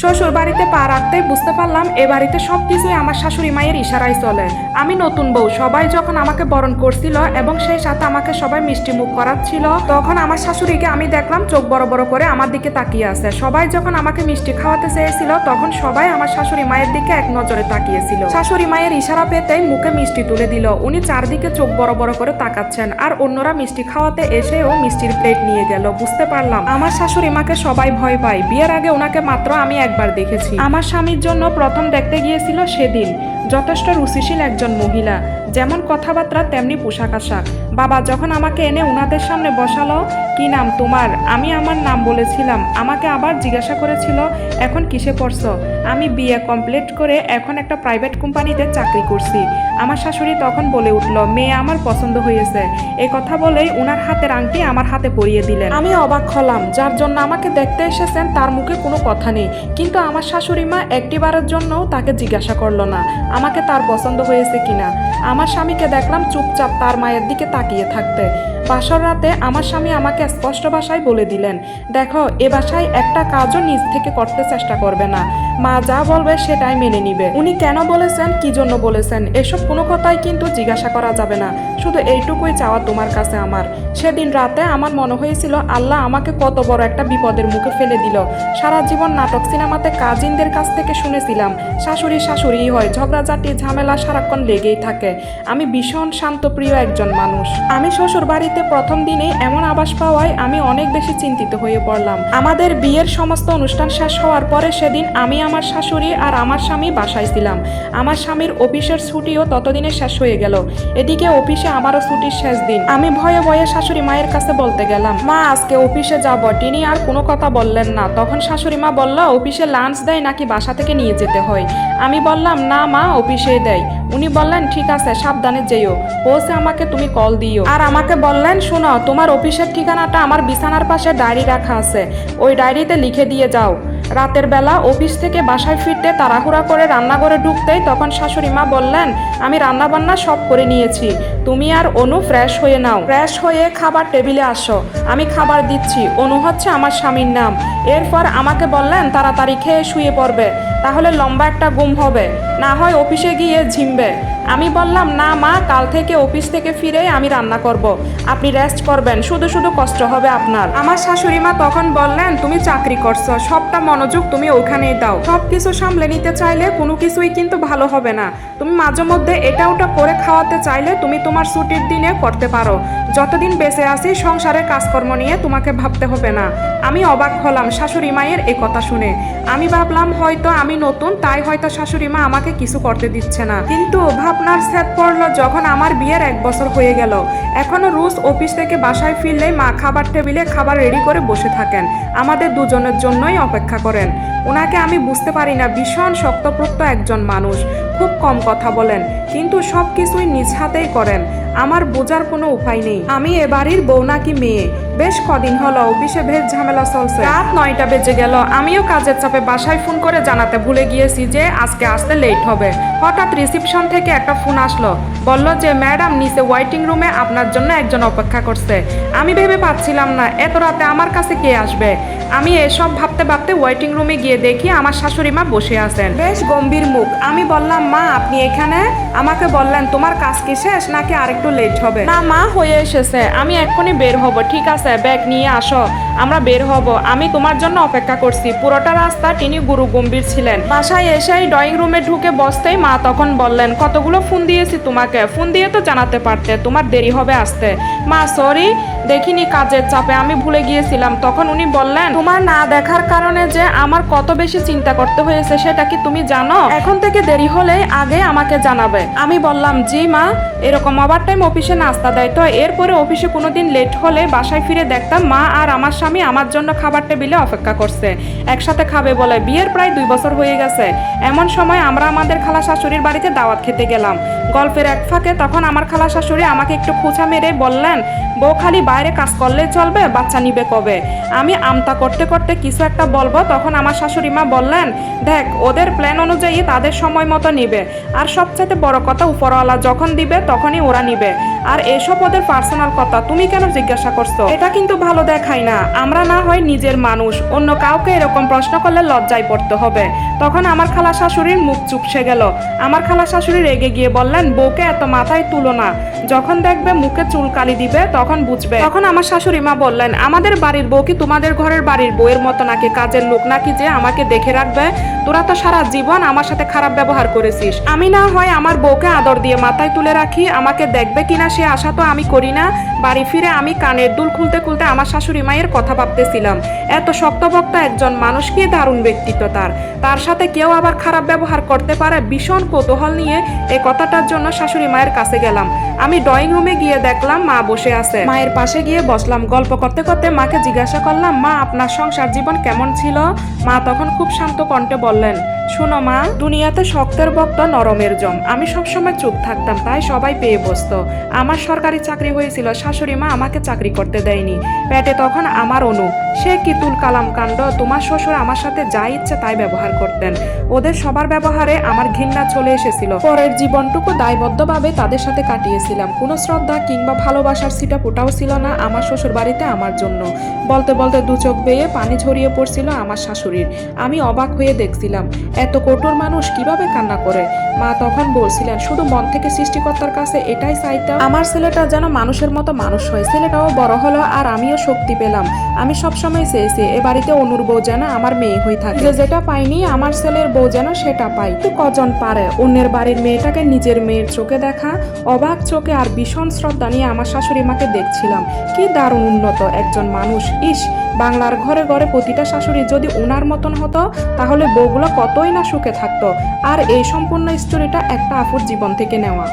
শ্বশুর বাড়িতে পা রাখতেই বুঝতে পারলাম এ বাড়িতে সব কিছুই আমার শাশুড়ি মায়ের ইশারায় চলে। আমি নতুন বউ, সবাই যখন আমাকে বরণ করছিল এবং সেই সাথে আমাকে সবাই মিষ্টি মুখ করাচ্ছিল, তখন আমার শাশুড়িকে আমি দেখলাম চোখ বড় বড় করে আমার দিকে তাকিয়ে আছে। সবাই যখন আমাকে মিষ্টি খাওয়াতে চেয়েছিল, তখন সবাই আমার শাশুড়ি মায়ের দিকে এক নজরে তাকিয়েছিল। শাশুড়ি মায়ের ইশারা পেতেই মুখে মিষ্টি তুলে দিল। উনি চারদিকে চোখ বড় বড় করে তাকাচ্ছেন আর অন্যরা মিষ্টি খাওয়াতে এসেও মিষ্টির প্লেট নিয়ে গেল। বুঝতে পারলাম। আমার শাশুড়ি মাকে সবাই ভয় পায়। বিয়ের আগে ওনাকে মাত্র আমি একবার দেখেছি। আমার স্বামীর জন্য প্রথম দেখতে গিয়েছিল সেদিন। যথেষ্ট রুচিশীল একজন মহিলা। যেমন কথাবার্তা, তেমনি পোশাক আশাক বাবা যখন আমাকে এনে উনাদের সামনে বসালো, কি নাম তোমার? আমি আমার নাম বলেছিলাম। আমাকে আবার জিজ্ঞাসা করেছিল, এখন কিসে পড়ছো? আমি বিয়ে কমপ্লিট করে এখন একটা প্রাইভেট কোম্পানিতে চাকরি করছি। আমার শাশুড়ি তখন বলে উঠল, মেয়ে আমার পছন্দ হয়েছে। এই কথা বলেই উনার হাতের আংটি আমার হাতে পরিয়ে দিলেন। আমি অবাক হলাম, যার জন্য আমাকে দেখতে এসেছেন তার মুখে কোনো কথা নেই। কিন্তু আমার শাশুড়ি মা একটিবারের জন্যও তাকে জিজ্ঞাসা করল না, আমাকে তার পছন্দ হয়েছে কিনা? আমার স্বামীকে দেখলাম চুপচাপ তার মায়ের দিকে তাকিয়ে থাকতে। বাসর রাতে আমার স্বামী আমাকে স্পষ্ট ভাষায় বলে দিলেন, দেখো, এ বাসায় একটা কাজও নিজ থেকে করতে চেষ্টা করবে না। মা যা বলবে সেটাই মেনে নিবে। উনি কেন বলেছেন, কি জন্য বলেছেন, এসব কোনো কথাই কিন্তু জিজ্ঞাসা করা যাবে না। শুধু এইটুকুই চাওয়া তোমার কাছে আমার। সেদিন রাতে আমার মনে হয়েছিল, আল্লাহ আমাকে কত বড় একটা বিপদের মুখে ফেলে দিল। সারা জীবন নাটক সিনেমাতে কাজিনদের কাছ থেকে শুনেছিলাম, শাশুড়ি শাশুড়িই হয়, ঝগড়াঝাটি, ঝামেলা সারাক্ষণ লেগেই থাকে। আমি ভীষণ শান্তপ্রিয় একজন মানুষ। আমি শ্বশুর বাড়িতে প্রথম দিনেই এমন আবাস পাওয়ায় আমি অনেক বেশি চিন্তিত হয়ে পড়লাম। আমাদের বিয়ের সমস্ত অনুষ্ঠান শেষ হওয়ার পরে সেদিন আমি আমার শাশুড়ি আর আমার স্বামী বাসায় ছিলাম। আমার স্বামীর অফিসের ছুটিও ততদিনে শেষ হয়ে গেল। এদিকে অফিসে আমারও ছুটির শেষ দিন। আমি ভয়ে ভয়ে শাশুড়ি মায়ের কাছে বলতে গেলাম, মা, আজকে অফিসে যাব। তিনি আর কোনো কথা বললেন না। তখন শাশুড়ি মা বলল, অফিসে লাঞ্চ দেয় নাকি বাসা থেকে নিয়ে যেতে হয়? আমি বললাম, না মা, অফিসেই দেয়। উনি বললেন, ঠিক আছে, সাবধানে যেও। পৌঁছে আমাকে তুমি কল দিও। আর আমাকে বললেন, শোনো, তোমার অফিসের ঠিকানাটা আমার বিছানার পাশে ডায়েরি রাখা আছে। ওই ডায়েরিতে লিখে দিয়ে যাও। রাতের বেলা অফিস থেকে বাসায় ফিরতে তাড়াহুড়া করে রান্নাঘরে ঢুকতেই তখন শাশুড়ি মা বললেন, আমি রান্নাবান্না সব করে নিয়েছি। তুমি আর অনু ফ্রেশ হয়ে নাও। ফ্রেশ হয়ে খাবার টেবিলে আসো। আমি খাবার দিচ্ছি। অনু হচ্ছে আমার স্বামীর নাম। এরপর আমাকে বললেন, তাড়াতাড়ি খেয়ে শুয়ে পড়বে। তাহলে লম্বা একটা গুম হবে। না হয় অফিসে গিয়ে ঝিমবে। আমি বললাম, না মা, কাল থেকে অফিস থেকে ফিরে আমি রান্না করব। আপনি রেস্ট করবেন। শুধু শুধু কষ্ট হবে আপনার। আমার শাশুড়ি মা তখন বললেন, তুমি চাকরি করছ। সবটা মনোযোগ তুমি ওখানেই দাও। সব কিছু সামলে নিতে চাইলে কোনো কিছুই কিন্তু ভালো হবে না। তুমি মাঝে মধ্যে এটা ওটা করে খাওয়াতে চাইলে তুমি তোমার ছুটির দিনে করতে পারো। যতদিন বেঁচে আছি সংসারের কাজকর্ম নিয়ে তোমাকে ভাবতে হবে না। আমি অবাক হলাম শাশুড়ি মায়ের এ কথা শুনে। আমি ভাবলাম হয়তো আমি নতুন, তাই হয়তো শাশুড়ি মা আমাকে কিছু করতে দিচ্ছে না। কিন্তু ভাবনার স্যাদ পড়ল যখন আমার বিয়ের এক বছর হয়ে গেল। এখনও রোজ অফিস থেকে বাসায় ফিরলেই মা খাবার টেবিলে খাবার রেডি করে বসে থাকেন। আমাদের দুজনের জন্যই অপেক্ষা করেন। ওনাকে আমি বুঝতে পারি না, ভীষণ শক্তপ্রত্য একজন মানুষ। খুব কম কথা বলেন, কিন্তু সব কিছুই নিজ হাতেই করেন। আমার বোঝার কোনো উপায় নেই। আমি এ বাড়ির বউ নাকি মেয়ে। বেশ কদিন হলো অফিসে ভেজ ঝামেলা চলছে। রাত নয়টা বেজে গেল। আমিও কাজের চাপে বাসায় ফোন করে জানাতে ভুলে গিয়েছি যে আজকে আসতে লেট হবে। হঠাৎ রিসিপশন থেকে একটা ফোন আসলো। বলল যে, ম্যাডাম, নিচে ওয়াইটিং রুমে আপনার জন্য একজন অপেক্ষা করছে। আমি ভেবে পাচ্ছিলাম না, এত রাতে আমার কাছে কে আসবে? আমি এসব ভাবতে ভাবতে ওয়েটিং রুমে গিয়ে দেখি আমার শাশুড়ি মা বসে আছেন। বেশ গম্ভীর মুখ। আমি বললাম, মা, আপনি এখানে? আমাকে বললেন, তোমার কাজ কি শেষ নাকি আরেকটু লেট হবে। না, মা হয়ে এসেছে। আমি এক্ষুনি বের হব, ঠিক আছে? ব্যাগ নিয়ে আসো। আমরা বের হব। আমি তোমার জন্য অপেক্ষা করছি। পুরোটা রাস্তা তিনি গুরু গম্ভীর ছিলেন। বাসায় এসেই ড্রয়িং রুমে ঢুকে বসতেই মা তখন বললেন, কতগুলো ফোন দিয়েছি তোমাকে? ফোন দিয়ে তো জানাতে পারতে। তোমার দেরি হবে আসতে। মা সরি দেখিনি কাজের চাপে, আমি ভুলে গিয়েছিলাম। তখন উনি বললেন, তোমার না দেখার কারণে যে আমার কত বেশি চিন্তা করতে হয়েছে, সেটা কি তুমি জানো? এখন থেকে দেরি হলে আগে আমাকে জানাবে। আমি বললাম, জি মা। এরকম ওভার টাইম অফিসে নাস্তা দেয়। তো এরপরে অফিসে কোনোদিন লেট হলে বাসায় ফিরে দেখতাম মা আর আমার স্বামী আমার জন্য খাবার টেবিলে অপেক্ষা করছে। একসাথে খাবে বলে বিয়ের প্রায় দুই বছর হয়ে গেছে। এমন সময় আমরা আমাদের খালা শাশুড়ির বাড়িতে দাওয়াত খেতে গেলাম। গল্পের এক ফাঁকে তখন আমার খালা শাশুড়ি আমাকে একটু খোঁচা মেরে বললেন, বউ খালি বাইরে কাজ করলেই চলবে, বাচ্চা নিবে কবে? আমি আমতা করতে করতে কিছু একটা বলব, তখন আমার শাশুড়ি মা বললেন, দেখ, ওদের প্ল্যান অনুযায়ী তাদের সময় মতো নিবে। আর সবচাইতে বড় কথা, উপরওয়ালা যখন দিবে, তখনই ওরা নিবে। আর এসব ওদের পার্সোনাল কথা, তুমি কেন জিজ্ঞাসা করছ? এটা কিন্তু ভালো দেখায় না। আমরা না হয় নিজের মানুষ, অন্য কাউকে এরকম প্রশ্ন করলে লজ্জায় পড়তে হবে। তখন আমার খালা শাশুড়ির মুখ চুপসে গেল। আমার খালা শাশুড়ি রেগে গিয়ে বললেন, বউকে এত মাথায় তুলো না। যখন দেখবে মুখে চুলকালি দিবে, তখন বুঝবে তখন আমার শাশুড়ি মা বললেন, আমাদের বাড়ির বউ কি তোমাদের ঘরের বাড়ির বউয়ের মতো নাকি কাজের লোক নাকি যে আমাকে দেখে রাখবে? তোরা তো সারা জীবন আমার সাথে খারাপ ব্যবহার করেছিস। আমি না হয় আমার বউকে আদর দিয়ে মাথায় তুলে রাখি, আমাকে দেখবে কিনা সে আশা তো আমি করি না। বাড়ি ফিরে আমি কানের দুল খুলতে খুলতে আমার শাশুড়ি মায়ের কথা ভাবতেছিলাম। এত শক্তভক্ত একজন মানুষ কি দারুণ ব্যক্তিত্ব তার। তার সাথে কেউ আবার খারাপ ব্যবহার করতে পারে? ভীষণ কৌতূহল নিয়ে এই কথাটার জন্য শাশুড়ি মায়ের কাছে গেলাম। আমি ড্রয়িং রুমে গিয়ে দেখলাম মা বসে আছে। মায়ের পাশে গিয়ে বসলাম। গল্প করতে করতে মাকে জিজ্ঞাসা করলাম, মা, আপনার সংসার জীবন কেমন ছিল? মা তখন খুব শান্ত কণ্ঠে বললেন শুনো মা, দুনিয়াতে শক্তের বক্ত নরমের জম। আমি সবসময় চুপ থাকতাম, তাই সবাই পেয়ে বসত। আমার সরকারি চাকরি হয়েছিল, শাশুড়ি মা আমাকে চাকরি করতে দেয়নি। পেটে তখন আমার অনু, সে কি তুল কালাম কাণ্ড? তোমার শ্বশুর আমার সাথে যা ইচ্ছে তাই ব্যবহার করতেন। ওদের সবার ব্যবহারে আমার ঘৃণা চলে এসেছিল। পরের জীবনটুকু দায়বদ্ধভাবে তাদের সাথে কাটিয়েছিলাম। কোনো শ্রদ্ধা কিংবা ভালোবাসার সিটা ফোটাও ছিল না আমার শ্বশুর বাড়িতে আমার জন্য। বলতে বলতে দু চোখ বেয়ে পানি ঝরিয়ে পড়ছিল আমার শাশুড়ির। আমি অবাক হয়ে দেখছিলাম এত কঠোর মানুষ কীভাবে কান্না করে? মা তখন বলছিলেন, শুধু মন থেকে সৃষ্টিকর্তার কাছে এটাই চাইতাম। আমার ছেলেটা যেন মানুষের মতো মানুষ হয়। ছেলেটাও বড় হলো আর আমিও শক্তি পেলাম। আমি সবসময় চেয়েছি, এ বাড়িতে অনুর বউ যেন আমার মেয়ে হয়ে থাকে। যে যেটা পাইনি, আমার ছেলের বউ যেন সেটা পাই তো কজন পারে? অন্যের বাড়ির মেয়েটাকে নিজের মেয়ের চোখে দেখা, অবাক চোখে আর ভীষণ শ্রদ্ধা নিয়ে আমার শাশুড়ি মাকে দেখছিলাম। কি দারুণ উন্নত একজন মানুষ। ইস, বাংলার ঘরে ঘরে প্রতিটা শাশুড়ি যদি ওনার মতন হতো, তাহলে বউগুলো কতই না সুখে থাকতো। আর এই সম্পূর্ণ স্টোরিটা একটা আফুর জীবন থেকে নেওয়া।